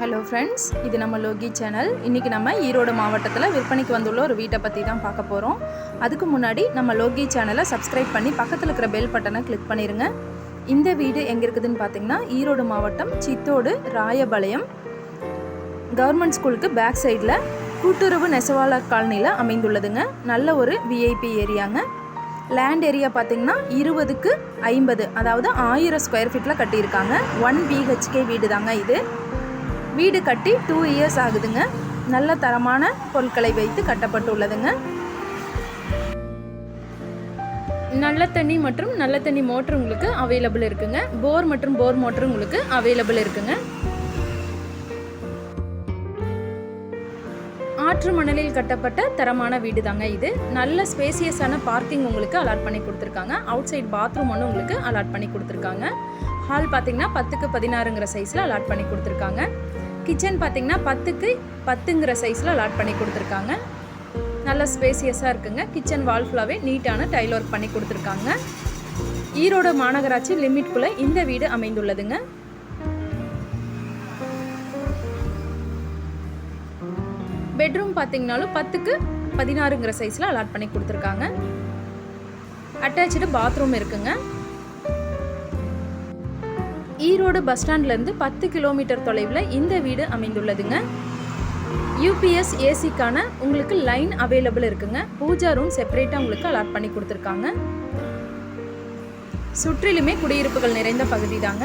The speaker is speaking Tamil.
ஹலோ ஃப்ரெண்ட்ஸ் இது நம்ம லோகி சேனல். இன்றைக்கி நம்ம ஈரோடு மாவட்டத்தில் விற்பனைக்கு வந்துள்ள ஒரு வீட்டை பற்றி தான் பார்க்க போகிறோம் அதுக்கு முன்னாடி நம்ம லோகி சேனலை சப்ஸ்கிரைப் பண்ணி பக்கத்தில் இருக்கிற பெல் பட்டனை கிளிக் பண்ணிடுங்க இந்த வீடு எங்கே இருக்குதுன்னு பார்த்தீங்கன்னா ஈரோடு மாவட்டம் சித்தோடு ராயபாளையம். கவர்மெண்ட் ஸ்கூலுக்கு பேக் சைடில் கூட்டுறவு நெசவாளர் காலனியில் அமைந்துள்ளதுங்க. நல்ல ஒரு விஐபி ஏரியாங்க. லேண்ட் ஏரியா பார்த்தீங்கன்னா இருபதுக்கு ஐம்பது அதாவது ஆயிரம் ஸ்கொயர் ஃபீட்டில் கட்டியிருக்காங்க. ஒன் பிஹெச்கே வீடு தாங்க இது. வீடு கட்டி டூ இயர்ஸ் ஆகுதுங்க. நல்ல தரமான பொருட்களை வைத்து கட்டப்பட்டுள்ளதுங்க. நல்ல தண்ணி மற்றும் நல்ல தண்ணி மோட்டர் உங்களுக்கு அவைலபிள் இருக்குங்க. போர் மற்றும் போர் மோட்டர் உங்களுக்கு அவைலபிள் இருக்குங்க. ஆற்று மணலில் கட்டப்பட்ட தரமான வீடு தாங்க இது. நல்ல ஸ்பேசியஸான பார்க்கிங் உங்களுக்கு அலாட் பண்ணி கொடுத்துருக்காங்க. அவுட் சைட் பாத்ரூம் ஒன்று உங்களுக்கு அலாட் பண்ணி கொடுத்துருக்காங்க. ஹால் பார்த்தீங்கன்னா பத்துக்கு பதினாறுங்கிற சைஸில் அலாட் பண்ணி கொடுத்துருக்காங்க. கிச்சன் பார்த்தீங்கன்னா பத்துக்கு பத்துங்கிற சைஸில் அலாட் பண்ணி கொடுத்துருக்காங்க. நல்ல ஸ்பேசியஸாக இருக்குங்க. கிச்சன் வால் ஃபுல்லாகவே நீட்டான டைல் ஒர்க் பண்ணி கொடுத்துருக்காங்க. ஈரோடு மாநகராட்சி லிமிட்குள்ளே இந்த வீடு அமைந்துள்ளதுங்க. பெட்ரூம் பார்த்தீங்கனாலும் பத்துக்கு பதினாறுங்கிற சைஸில் அலாட் பண்ணி கொடுத்துருக்காங்க. அட்டாச்சு பாத்ரூம் இருக்குங்க. ஈரோடு பஸ் ஸ்டாண்ட்லேருந்து பத்து கிலோமீட்டர் தொலைவில் இந்த வீடு அமைந்துள்ளதுங்க. யூபிஎஸ் ஏசிக்கான உங்களுக்கு லைன் அவைலபிள் இருக்குங்க. பூஜா ரூம் செப்பரேட்டாக உங்களுக்கு அலாட் பண்ணி கொடுத்துருக்காங்க. சுற்றிலுமே குடியிருப்புகள் நிறைந்த பகுதி தாங்க